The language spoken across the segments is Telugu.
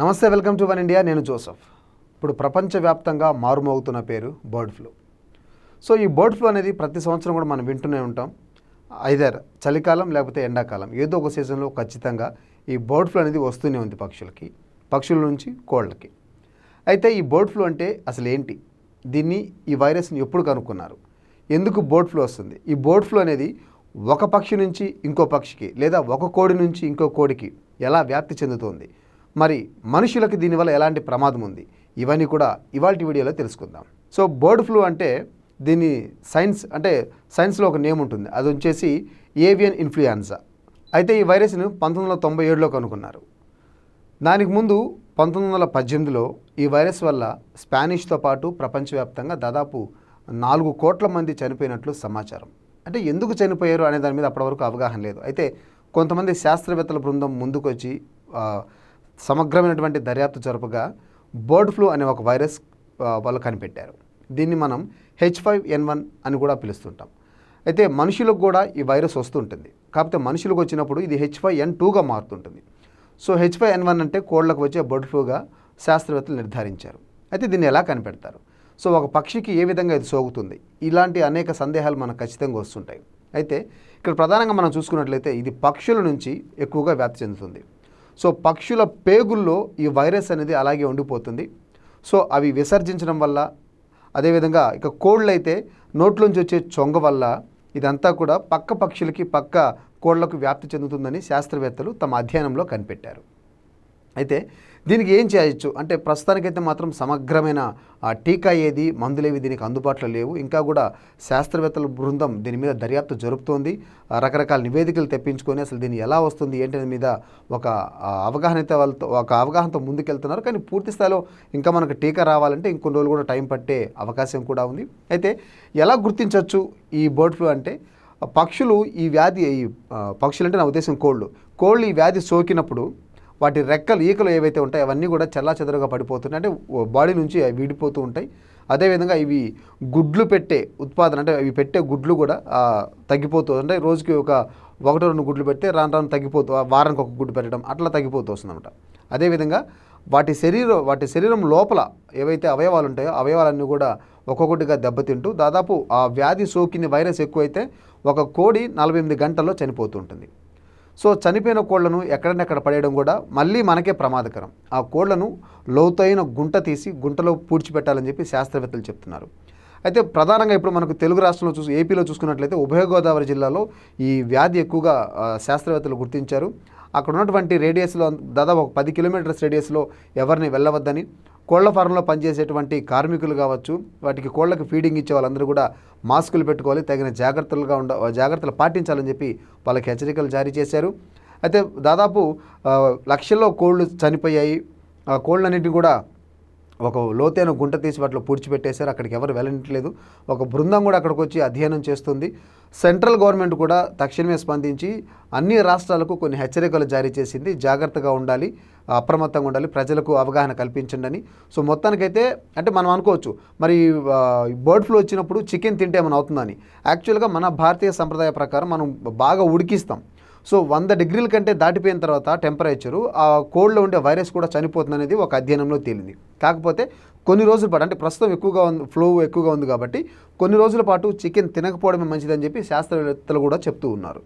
నమస్తే వెల్కమ్ టు వన్ ఇండియా. నేను జోసఫ్. ఇప్పుడు ప్రపంచవ్యాప్తంగా మారుమోగుతున్న పేరు బర్డ్ ఫ్లూ. సో ఈ బర్డ్ ఫ్లూ అనేది ప్రతి సంవత్సరం కూడా మనం వింటూనే ఉంటాం. ఐదర్ చలికాలం లేకపోతే ఎండాకాలం. ఏదో ఒక సీజన్లో ఖచ్చితంగా ఈ బర్డ్ ఫ్లూ అనేది వస్తూనే ఉంది పక్షులకి పక్షుల నుంచి కోళ్ళకి. అయితే ఈ బర్డ్ ఫ్లూ అంటే అసలు ఏంటి? దీన్ని ఈ వైరస్ని ఎప్పుడు కనుక్కున్నారు? ఎందుకు బర్డ్ ఫ్లూ వస్తుంది? ఈ బర్డ్ ఫ్లూ అనేది ఒక పక్షి నుంచి ఇంకో పక్షికి లేదా ఒక కోడి నుంచి ఇంకో కోడికి ఎలా వ్యాప్తి చెందుతోంది? మరి మనుషులకు దీనివల్ల ఎలాంటి ప్రమాదం ఉంది? ఇవన్నీ కూడా ఇవాళ వీడియోలో తెలుసుకుందాం. సో బర్డ్ ఫ్లూ అంటే దీని సైన్స్ అంటే సైన్స్లో ఒక నేమ్ ఉంటుంది. అది వచ్చేసి ఏవియన్ ఇన్ఫ్లుయెన్జా అయితే ఈ వైరస్ను పంతొమ్మిది వందల తొంభై ఏడులో కనుక్కున్నారు. దానికి ముందు పంతొమ్మిది వందల పద్దెనిమిదిలో ఈ వైరస్ వల్ల స్పానిష్తో పాటు ప్రపంచవ్యాప్తంగా దాదాపు నాలుగు కోట్ల మంది చనిపోయినట్లు సమాచారం. అంటే ఎందుకు చనిపోయారు అనే దాని మీద అప్పటివరకు అవగాహన లేదు. అయితే కొంతమంది శాస్త్రవేత్తల బృందం ముందుకొచ్చి సమగ్రమైనటువంటి దర్యాప్తు జరపగా బర్డ్ ఫ్లూ అనే ఒక వైరస్ వాళ్ళు కనిపెట్టారు. దీన్ని మనం హెచ్ ఫైవ్ ఎన్ వన్ అని కూడా పిలుస్తుంటాం. అయితే మనుషులకు కూడా ఈ వైరస్ వస్తుంటుంది. కాకపోతే మనుషులకు వచ్చినప్పుడు ఇది హెచ్ ఫైవ్ ఎన్ టూగా మారుతుంటుంది. So H five N one అంటే కోళ్ళకు వచ్చే బర్డ్ ఫ్లూగా శాస్త్రవేత్తలు నిర్ధారించారు. అయితే దీన్ని ఎలా కనిపెడతారు? సో ఒక పక్షికి ఏ విధంగా ఇది సోకుతుంది? ఇలాంటి అనేక సందేహాలు మనకు ఖచ్చితంగా వస్తుంటాయి. అయితే ఇక్కడ ప్రధానంగా మనం చూసుకున్నట్లయితే ఇది పక్షుల నుంచి ఎక్కువగా వ్యాప్తి చెందుతుంది. సో పక్షుల పేగుల్లో ఈ వైరస్ అనేది అలాగే ఉండిపోతుంది. సో అవి విసర్జించడం వల్ల అదేవిధంగా ఇక కోళ్ళు అయితే నోట్లోంచి వచ్చే చొంగ వల్ల ఇదంతా కూడా పక్క పక్షులకి పక్క కోళ్ళకు వ్యాప్తి చెందుతుందని శాస్త్రవేత్తలు తమ అధ్యయనంలో కనిపెట్టారు. అయితే దీనికి ఏం చేయొచ్చు? అంటే ప్రస్తుతానికైతే మాత్రం సమగ్రమైన ఆ, టీకా ఏది మందులేవి దీనికి అందుబాటులో లేవు. ఇంకా కూడా శాస్త్రవేత్తల బృందం దీని మీద దర్యాప్తు జరుపుతోంది. రకరకాల నివేదికలు తెప్పించుకొని అసలు దీన్ని ఎలా వస్తుంది ఏంటి మీద ఒక అవగాహన అయితే వాళ్ళతో ఒక అవగాహనతో ముందుకెళ్తున్నారు. కానీ పూర్తి స్థాయిలో ఇంకా మనకు టీకా రావాలంటే ఇంకొన్ని రోజులు కూడా టైం పట్టే అవకాశం కూడా ఉంది. అయితే ఎలా గుర్తించవచ్చు ఈ బర్డ్ ఫ్లూ అంటే పక్షులు ఈ వ్యాధి ఈ పక్షులు అంటే నా ఉద్దేశం కోళ్ళు. కోళ్ళు ఈ వ్యాధి సోకినప్పుడు వాటి రెక్కలు ఈకలు ఏవైతే ఉంటాయో అవన్నీ కూడా చెల్లాచెదరుగా పడిపోతున్నాయి. అంటే బాడీ నుంచి అవి విడిపోతూ ఉంటాయి. అదేవిధంగా ఇవి గుడ్లు పెట్టే ఉత్పాదన అంటే ఇవి పెట్టే గుడ్లు కూడా తగ్గిపోతూ అంటే రోజుకి ఒక ఒకటో రెండు గుడ్లు పెడితే రాను రాను తగ్గిపోతూ ఆ వారానికి ఒక గుడ్డు పెట్టడం అట్లా తగ్గిపోతూ వస్తుందన్నమాట. అదేవిధంగా వాటి శరీరం వాటి శరీరం లోపల ఏవైతే అవయవాలు ఉంటాయో అవయవాలన్నీ కూడా ఒక్కొక్కటిగా దెబ్బతింటూ దాదాపు ఆ వ్యాధి సోకిన వైరస్ ఎక్కువైతే ఒక కోడి నలభై ఎనిమిది గంటల్లో చనిపోతూ ఉంటుంది. సో చనిపోయిన కోళ్ళను ఎక్కడనెక్కడ పడేయడం కూడా మళ్ళీ మనకే ప్రమాదకరం. ఆ కోళ్ళను లోతైన గుంట తీసి గుంటలో పూడ్చిపెట్టాలని చెప్పి శాస్త్రవేత్తలు చెప్తున్నారు. అయితే ప్రధానంగా ఇప్పుడు మనకు తెలుగు రాష్ట్రంలో చూసి ఏపీలో చూసుకున్నట్లయితే ఉభయ గోదావరి జిల్లాలో ఈ వ్యాధి ఎక్కువగా శాస్త్రవేత్తలు గుర్తించారు. అక్కడ ఉన్నటువంటి రేడియస్లో దాదాపు ఒక పది కిలోమీటర్స్ రేడియస్లో ఎవరిని వెళ్ళవద్దని కోళ్ళ ఫారంలో పనిచేసేటువంటి కార్మికులు కావచ్చు వాటికి కోళ్ళకు ఫీడింగ్ ఇచ్చే వాళ్ళందరూ కూడా మాస్కులు పెట్టుకోవాలి తగిన జాగ్రత్తలుగా ఉండ జాగ్రత్తలు పాటించాలని చెప్పి వాళ్ళకి హెచ్చరికలు జారీ చేశారు. అయితే దాదాపు లక్షల్లో కోళ్ళు చనిపోయాయి. ఆ కోళ్ళన్నింటినీ కూడా ఒక లోతైన గుంట తీసి వాటిలో పూడ్చిపెట్టేశారు. అక్కడికి ఎవరు వెళ్ళట్లేదు ఒక బృందం కూడా అక్కడికి వచ్చి అధ్యయనం చేస్తుంది. సెంట్రల్ గవర్నమెంట్ కూడా తక్షణమే స్పందించి అన్ని రాష్ట్రాలకు కొన్ని హెచ్చరికలు జారీ చేసింది. జాగ్రత్తగా ఉండాలి అప్రమత్తంగా ఉండాలి ప్రజలకు అవగాహన కల్పించండి అని. సో మొత్తానికైతే అంటే మనం అనుకోవచ్చు మరి బర్డ్ ఫ్లూ వచ్చినప్పుడు చికెన్ తింటే ఏమైనా అవుతుందని యాక్చువల్గా మన భారతీయ సంప్రదాయ ప్రకారం మనం బాగా ఉడికిస్తాం. సో వంద డిగ్రీల కంటే దాటిపోయిన తర్వాత టెంపరేచరు ఆ కోడ్లో ఉండే వైరస్ కూడా చనిపోతుంది అనేది ఒక అధ్యయనంలో తేలింది. కాకపోతే కొన్ని రోజుల పాటు అంటే ప్రస్తుతం ఎక్కువగా ఉంది ఫ్లో ఎక్కువగా ఉంది కాబట్టి కొన్ని రోజుల పాటు చికెన్ తినకపోవడమే మంచిదని చెప్పి శాస్త్రవేత్తలు కూడా చెప్తూ ఉన్నారు.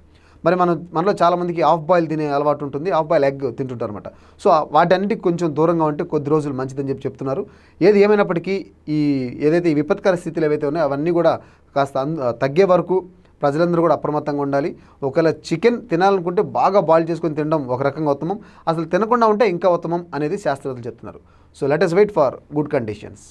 మరి మనం మనలో చాలామందికి ఆఫ్ బాయిల్ తినే అలవాటు ఉంటుంది ఆఫ్ బాయిల్ ఎగ్ తింటుంటారు అనమాట సో వాటన్నిటికి కొంచెం దూరంగా ఉంటే కొద్ది రోజులు మంచిదని చెప్పి చెప్తున్నారు. ఏది ఏమైనప్పటికీ ఈ ఏదైతే ఈ విపత్కర స్థితులు ఏవైతే ఉన్నాయో అవన్నీ కూడా కాస్త అంద- తగ్గే వరకు ప్రజలందరూ కూడా అప్రమత్తంగా ఉండాలి. ఒకవేళ చికెన్ తినాలనుకుంటే బాగా బాయిల్ చేసుకొని తినడం ఒక రకంగా ఉత్తమం. అసలు తినకుండా ఉంటే ఇంకా ఉత్తమం అనేది శాస్త్రవేత్తలు చెప్తున్నారు. So let us wait for good conditions